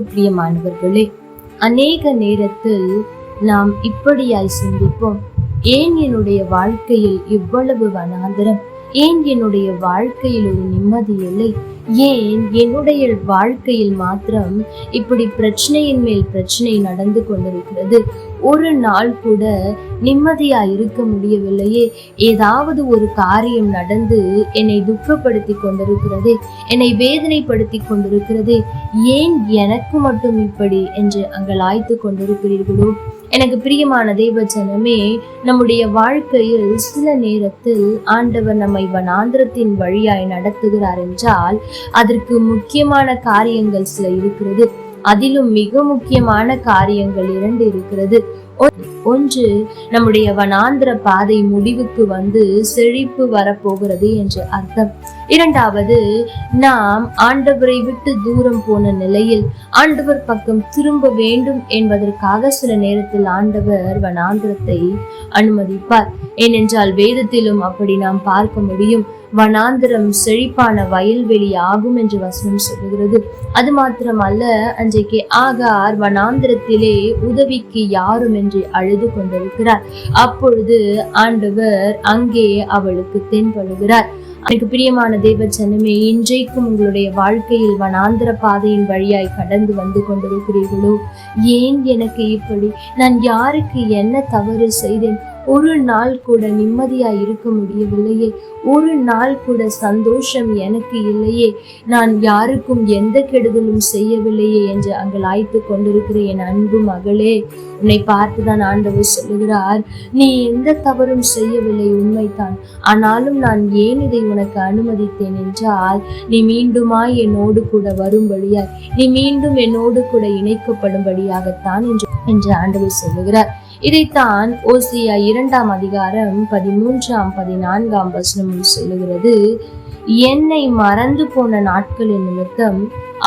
கிறிஸ்துவுக்கு பிரியமானவர்களே அநேக நேரத்தில் நாம் இப்படியாய் சிந்திப்போம். ஏன் என்னுடைய வாழ்க்கையில் இவ்வளவு வனாந்தரம்? ஏன் என்னுடைய வாழ்க்கையில் ஒரு நிம்மதி இல்லை? ஏன் என்னுடைய வாழ்க்கையில் மாத்திரம் இப்படி பிரச்சனையின் மேல் பிரச்சனை நடந்து கொண்டிருக்கிறது? ஒரு நாள் கூட நிம்மதியா இருக்க முடியவில்லையே. ஏதாவது ஒரு காரியம் நடந்து என்னை துக்கப்படுத்தி கொண்டிருக்கிறது என்னை வேதனைப்படுத்தி கொண்டிருக்கிறது. ஏன் எனக்கு மட்டும் இப்படி என்று அங்கலாய்த்து கொண்டிருக்கிறீர்களோ? எனக்கு பிரியமான தெய்வஜனமே நம்முடைய வாழ்க்கையில் சில நேரத்தில் ஆண்டவர் நம்மை வனாந்திரத்தின் வழியாய் நடத்துகிறார் என்றால் அதற்கு முக்கியமான காரியங்கள் சில இருக்கிறது. அதிலும் மிக முக்கியமான காரியங்கள் இரண்டு இருக்கிறது. ஒன்று நம்முடைய வனாந்திர பாதை முடிவுக்கு வந்து செழிப்பு வரப்போகிறது என்று அர்த்தம். இரண்டாவது நாம் ஆண்டவரை விட்டு தூரம் போன நிலையில் ஆண்டவர் பக்கம் திரும்ப வேண்டும் என்பதற்காக சில நேரத்தில் ஆண்டவர் வனாந்திரத்தை அனுமதிப்பார். ஏனென்றால் வேதத்திலும் அப்படி நாம் பார்க்க முடியும். வனாந்திரம் செழிப்பான வயல்வெளி ஆகும் என்று வசனம் சொல்லுகிறது. அது மாத்திரமல்ல அன்றைக்கு ஆகார் வனாந்திரத்திலே உதவிக்கு யாரும் என்று அழுது கொண்டிருக்கிறார். அப்பொழுது ஆண்டவர் அங்கே அவளுக்கு தென்படுகிறார். எனக்கு பிரியமான தேவ ஜனமே இன்றைக்கும் உங்களுடைய வாழ்க்கையில் வனாந்திர பாதையின் வழியாய் கடந்து வந்து கொண்டிருக்கிறீர்களோ? ஏன் எனக்கு இப்படி? நான் யாருக்கு என்ன தவறு செய்தேன்? ஒரு நாள் கூட நிம்மதியா இருக்க முடியவில்லையே. ஒரு நாள் கூட சந்தோஷம் எனக்கு இல்லையே. நான் யாருக்கும் எந்த கெடுதலும் செய்யவில்லையே என்று அங்கலாய்த்து கொண்டிருக்கிற என் அன்பு மகளே உன்னை பார்த்துதான் ஆண்டவர் சொல்லுகிறார். நீ எந்த தவறும் செய்யவில்லை உண்மைதான். ஆனாலும் நான் ஏன் இதை உனக்கு அனுமதித்தேன் என்றால் நீ மீண்டுமாய் என்னோடு கூட வரும்படியாய் நீ மீண்டும் என்னோடு கூட இணைக்கப்படும்படியாகத்தான் என்று என்று ஆண்டவர் சொல்லுகிறார். இதைத்தான் ஓசியா இரண்டாம் அதிகாரம் பதிமூன்றாம் பதினான்காம் வசனம் சொல்லுகிறது. என்னை மறந்து போன நாட்களின் நிமித்தம்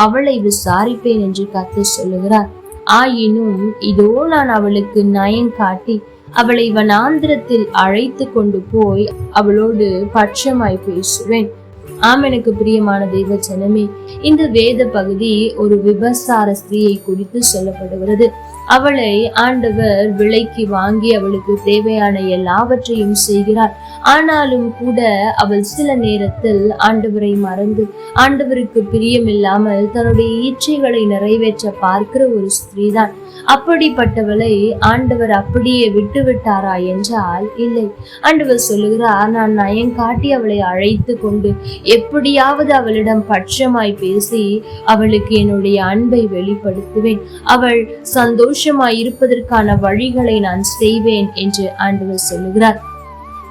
அவளை விசாரிப்பேன் என்று கத்து சொல்லுகிறார். ஆயினும் இதோ நான் அவளுக்கு நயம் காட்டி அவளை வனாந்திரத்தில் அழைத்து கொண்டு போய் அவளோடு பட்சமாய் பேசுவேன். ஆம் எனக்கு பிரியமான தெய்வ ஜனமே இந்த வேத பகுதி ஒரு விபசார ஸ்திரியை குறித்து சொல்லப்படுகிறது. அவளை ஆண்டவர் விலைக்கு வாங்கி அவளுக்கு தேவையான எல்லாவற்றையும் செய்கிறார். ஆனாலும் கூட அவள் சில நேரத்தில் ஆண்டவரை மறந்து ஆண்டவருக்கு பிரியமில்லாமல் தன்னுடைய இச்சைகளை நிறைவேற்ற பார்க்கிற ஒரு ஸ்திரீதான். அப்படிப்பட்டவளை ஆண்டவர் அப்படியே விட்டுவிட்டாரா என்றால் இல்லை. ஆண்டவர் சொல்லுகிறார் நான் நயம் காட்டி அவளை அழைத்து கொண்டு எப்படியாவது அவளிடம் பட்சமாய் பேசி அவளுக்கு என்னுடைய அன்பை வெளிப்படுத்துவேன். அவள் சந்தோஷமாய் இருப்பதற்கான வழிகளை நான் செய்வேன் என்று ஆண்டவர் சொல்லுகிறார்.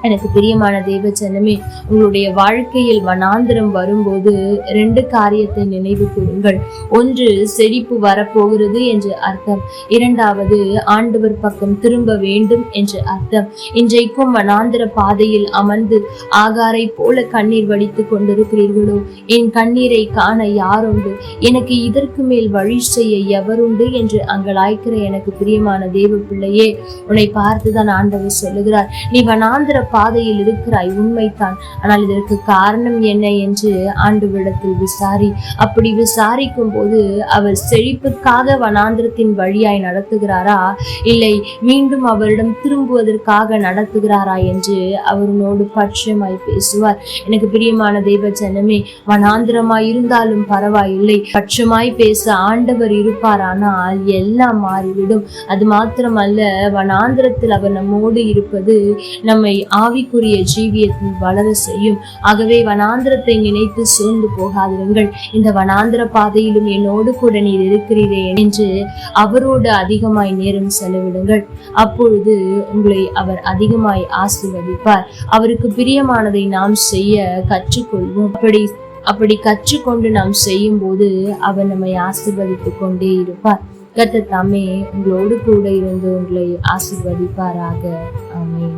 எனக்கு பிரியமான தேவ ஜனமே உங்களுடைய வாழ்க்கையில் வனாந்திரம் வரும்போது ரெண்டு காரியத்தை நினைவு கூறுங்கள். ஒன்று செழிப்பு வரப்போகிறது என்று அர்த்தம். இரண்டாவது ஆண்டவர் பக்கம் திரும்ப வேண்டும் என்று அர்த்தம். இன்றைக்கும் வனாந்திர பாதையில் அமர்ந்து ஆகாரை போல கண்ணீர் வடித்துக் கொண்டிருக்கிறீர்களோ? என் கண்ணீரை காண யாருண்டு? எனக்கு இதற்கு மேல் வழி செய்ய எவருண்டு? என்று அங்கலாய்க்கிற எனக்கு பிரியமான தேவ பிள்ளையே உன்னை பார்த்துதான் ஆண்டவர் சொல்லுகிறார். நீ வனாந்திர பாதையில் இருக்கிறாய் உண்மைதான். ஆனால் இதற்கு காரணம் என்ன என்று ஆண்டவரிடத்தில் விசாரி. அப்படி விசாரிக்கும் போது அவர் செழிப்புக்காக வனாந்திரத்தின் வழியாய் நடத்துகிறாரா? இல்லை மீண்டும் அவரிடம் திரும்புவதற்காக நடத்துகிறாரா என்று அவருனோடு பட்சமாய் பேசுவார். எனக்கு பிரியமான தெய்வ ஜனமே வனாந்திரமாய் இருந்தாலும் பரவாயில்லை. பட்சமாய் பேச ஆண்டவர் இருப்பாரானால் எல்லாம் மாறிவிடும். அது மாத்திரமல்ல வனாந்திரத்தில் அவர் நம்மோடு இருப்பது நம்மை ஆவிக்குரிய ஜீவியத்தில் வளர செய்யும். ஆகவே வனாந்திரத்தை நினைத்து சோர்ந்து போகாதிருங்கள். இந்த வனாந்திர பாதையிலும் என்னோடு கூட நீர் இருக்கிறீரே என்று அவரோடு அதிகமாய் நேரம் செலவிடுங்கள். அப்பொழுது உங்களை அவர் அதிகமாய் ஆசீர்வதிப்பார். அவருக்கு பிரியமானதை நாம் செய்ய கற்றுக்கொள்வோம். அப்படி அப்படி கற்றுக்கொண்டு நாம் செய்யும் போது அவர் நம்மை ஆசீர்வதித்துக் கொண்டே இருப்பார். கத்த தாமே உங்களோடு கூட இருந்து உங்களை ஆசீர்வதிப்பாராக. ஆமென்.